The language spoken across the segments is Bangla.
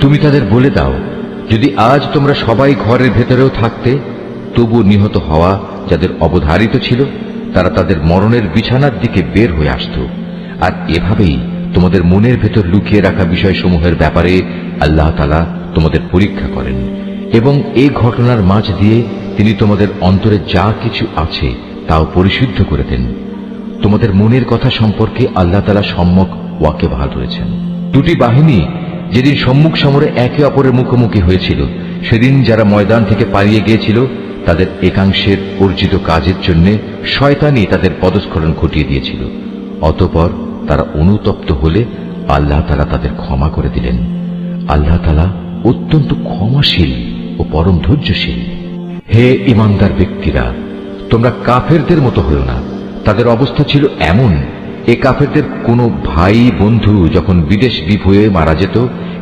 তুমি তাদের বলে দাও, যদি আজ তোমরা সবাই ঘরের ভেতরেও থাকতে, তবু নিহত হওয়া যাদের অবধারিত ছিল, তারা তাদের মরণের বিছানার দিকে বের হয়ে আসত। আর এভাবেই তোমাদের মনের ভেতর লুকিয়ে রাখা বিষয়সমূহের ব্যাপারে আল্লাহ তালা তোমাদের পরীক্ষা করেন। এবং এই ঘটনার মাঝ দিয়ে তিনি তোমাদের অন্তরে যা কিছু আছে তাও পরিশুদ্ধ করে দেন। তোমাদের মনের কথা সম্পর্কে আল্লাহ তালা সম্যক ওয়াকে ভালো রয়েছেন দুটি বাহিনী যেদিন সম্মুখ সমরে একে অপরের মুখোমুখি হয়েছিল, সেদিন যারা ময়দান থেকে পালিয়ে গিয়েছিল, তাদের একাংশের অর্জিত কাজের জন্য শয়তানি তাদের পদস্খলন ঘটিয়ে দিয়েছিল। অতপর তারা অনুতপ্ত হলে আল্লাহ তালা তাদের ক্ষমা করে দিলেন। আল্লাহ তালা অত্যন্ত ক্ষমাশীল ও পরম ধৈর্যশীল। হে ইমানদার ব্যক্তিরা, তোমরা কাফেরদের মতো হও না। তাদের অবস্থা ছিল এমন এ কাফেরদের কোনো ভাই বন্ধু যখন বিদেশ বিপ হয়ে মারা যেত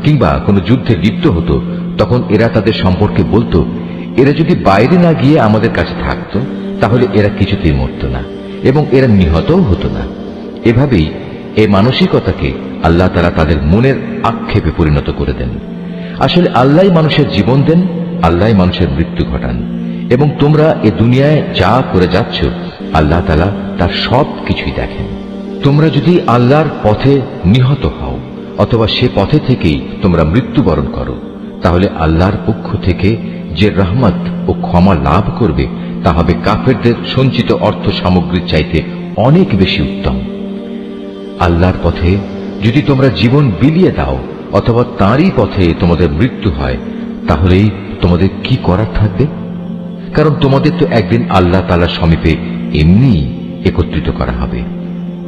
কিংবা কোনো যুদ্ধে লিপ্ত হতো, তখন এরা তাদের সম্পর্কে বলতো, এরা যদি বাইরে না গিয়ে আমাদের কাছে থাকতো, তাহলে এরা কিছুতেই মরত না এবং এরা নিহতও হতো না। এভাবেই এ মানসিকতাকে আল্লাহ তারা তাদের মনের আক্ষেপে পরিণত করে দেন। আসলে আল্লাহ মানুষের জীবন দেন আল্লাহ মানুষের মৃত্যু ঘটান এবং তোমরা এ দুনিয়ায় যা করে যাচ্ছ, আল্লাহ তালা তার সব কিছুই দেখেন। তোমরা যদি আল্লাহর পথে নিহত হও, অথবা সে পথে থেকেই তোমরা মৃত্যুবরণ করো, তাহলে আল্লাহর পক্ষ থেকে যে রহমত ও ক্ষমা লাভ করবে, তা হবে কাফেরদের সঞ্চিত অর্থ সামগ্রীর চাইতে অনেক বেশি উত্তম। আল্লাহর পথে যদি তোমরা জীবন বিলিয়ে দাও, অথবা তাঁরই পথে তোমাদের মৃত্যু হয়, তাহলেই তোমাদের কি করার থাকবে? কারণ তোমাদের তো একদিন আল্লাহ তালার সমীপে এমনি একত্রিত করা হবে।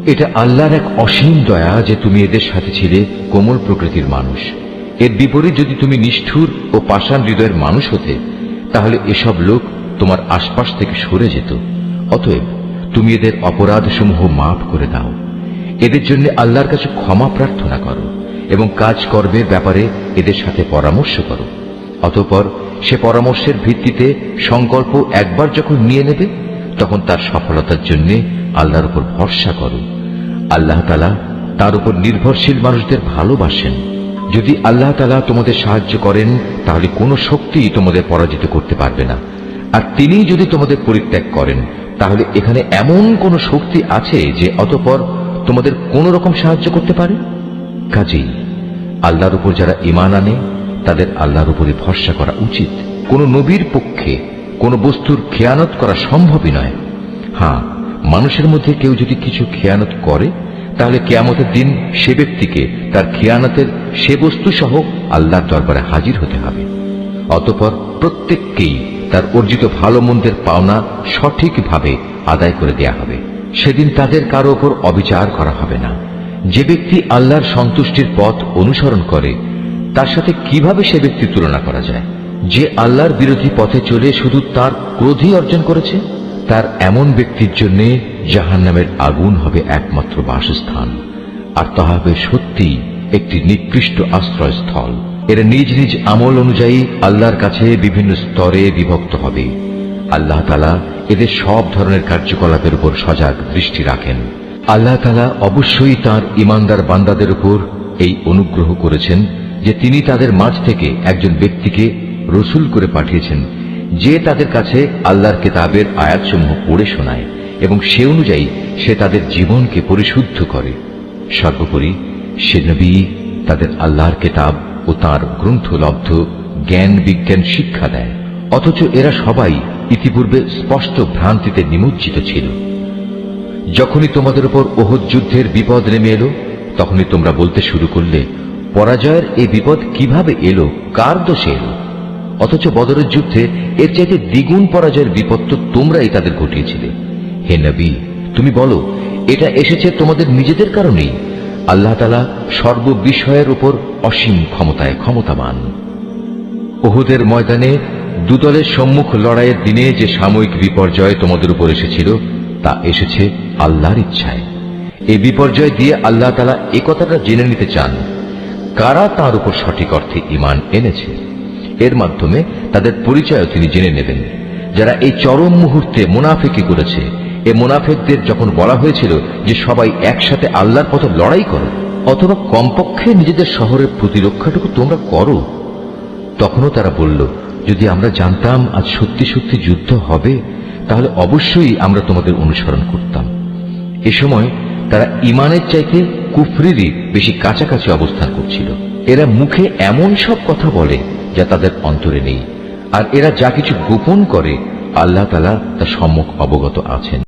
এটা আল্লাহর এক অসীম দয়া যে তুমি এদের সাথে ছিলে কোমল প্রকৃতির মানুষ। এর বিপরীত যদি তুমি নিষ্ঠুর ও পাষাণ হৃদয়ের মানুষ হতে, তাহলে এসব লোক তোমার আশপাশ থেকে সরে যেত। অতএব তুমি এদের অপরাধসমূহ মাফ করে দাও। এদের জন্য আল্লাহর কাছে ক্ষমা প্রার্থনা করো এবং কাজ কর্মের ব্যাপারে এদের সাথে পরামর্শ করো। অতঃপর সে পরামর্শের ভিত্তিতে সংকল্প একবার যখন নিয়ে নেবে, তখন তার সফলতার জন্য আল্লাহর উপর ভরসা করো। আল্লাহ তালা তার উপর নির্ভরশীল মানুষদের ভালোবাসেন। যদি আল্লাহ তালা তোমাদের সাহায্য করেন, তাহলে কোনো শক্তি তোমাদের পরাজিত করতে পারবে না। আর তিনি যদি তোমাদের পরিত্যাগ করেন, তাহলে এখানে এমন কোন শক্তি আছে যে অতপর তোমাদের কোন রকম সাহায্য করতে পারে? কাজেই আল্লাহর উপর যারা ইমান আনে, তাদের আল্লাহর উপরে ভরসা করা উচিত। কোন নবীর পক্ষে কোন বস্তুর খেয়ানত করা সম্ভবই নয়। হ্যাঁ মানুষের মধ্যে কেউ যদি কিছু খেয়ানত করে, তাহলে কেয়ামতের দিন সে ব্যক্তিকে তার খেয়ানতের সে বস্তু সহ আল্লাহর দরবারে হাজির হতে হবে। অতপর প্রত্যেককেই তার অর্জিত ভালো মন্দের পাওনা সঠিকভাবে আদায় করে দেয়া হবে। সেদিন তাদের কারও ওপর অবিচার করা হবে না। যে ব্যক্তি আল্লাহর সন্তুষ্টির পথ অনুসরণ করে, তার সাথে কীভাবে সে ব্যক্তি তুলনা করা যায়? যে আল্লাহর বিরোধী পথে চলে শুধু তার ক্রোধই অর্জন করেছে? তার এমন ব্যক্তির জন্য জাহান নামের আগুন হবে একমাত্র বাসস্থান। আর তা হবে সত্যি একটি নিকৃষ্ট আশ্রয়স্থল। এরা নিজ নিজ আমল অনুযায়ী আল্লাহর কাছে বিভিন্ন স্তরে বিভক্ত হবে। আল্লাহ তালা এদের সব ধরনের কার্যকলাপের উপর সজাগ দৃষ্টি রাখেন। আল্লাহ তালা অবশ্যই তার ইমানদার বান্দাদের উপর এই অনুগ্রহ করেছেন যে তিনি তাদের মাঝ থেকে একজন ব্যক্তিকে রসুল করে পাঠিয়েছেন যে তাদের কাছে আল্লাহর কেতাবের আয়াতসমূহ পড়ে শোনায় এবং সে অনুযায়ী সে তাদের জীবনকে পরিশুদ্ধ করে। সর্বোপরি সে নবী তাদের আল্লাহর কেতাব ও তার গ্রন্থলব্ধ জ্ঞান বিজ্ঞান শিক্ষা দেয়, অথচ এরা সবাই ইতিপূর্বে স্পষ্ট ভ্রান্তিতে নিমজ্জিত ছিল। যখনই তোমাদের উপর ওহদ যুদ্ধের বিপদ নেমে এলো, তখনই তোমরা বলতে শুরু করলে, পরাজয়ের এই বিপদ কীভাবে এলো, কার দোষে এলো? অথচ বদরের যুদ্ধে এর চাইতে দ্বিগুণ পরাজয়ের বিপদ তো তোমরাই তাদের ঘটিয়েছিলে। হে নবী, তুমি বলো, এটা এসেছে তোমাদের নিজেদের কারণেই? আল্লাহ তালা সর্ববিষয়ের উপর অসীম ক্ষমতায় ক্ষমতাবান। ওহুদের ময়দানে দুদলের সম্মুখ লড়াইয়ের দিনে যে সাময়িক বিপর্যয় তোমাদের উপর এসেছিল, তা এসেছে আল্লাহর ইচ্ছায়। এই বিপর্যয় দিয়ে আল্লাহ তালা একথাটা জেনে নিতে চান, কারা তার উপর সঠিক অর্থে ইমান এনেছে? এর মাধ্যমে তাদের পরিচয়ও তিনি জেনে নেবেন। যারা এই চরম মুহূর্তে মুনাফেকি করেছে, এ মুনাফেকদের যখন বলা হয়েছিল যে সবাই একসাথে আল্লাহর পথে লড়াই করো, অথবা কমপক্ষে নিজেদের শহরের প্রতিরক্ষাটুকু তোমরা করো, তখনও তারা বলল, যদি আমরা জানতাম আজ সত্যি সত্যি যুদ্ধ হবে, তাহলে অবশ্যই আমরা তোমাদের অনুসরণ করতাম। এ সময় তারা ইমানের চাইতে কুফরিরই বেশি কাছাকাছি অবস্থান করছিল। এরা মুখে এমন সব কথা বলে যা তাদের অন্তরে নেই। আর এরা যা কিছু গোপন করে, আল্লাহ তালা তা সম্মুখ অবগত আছেন।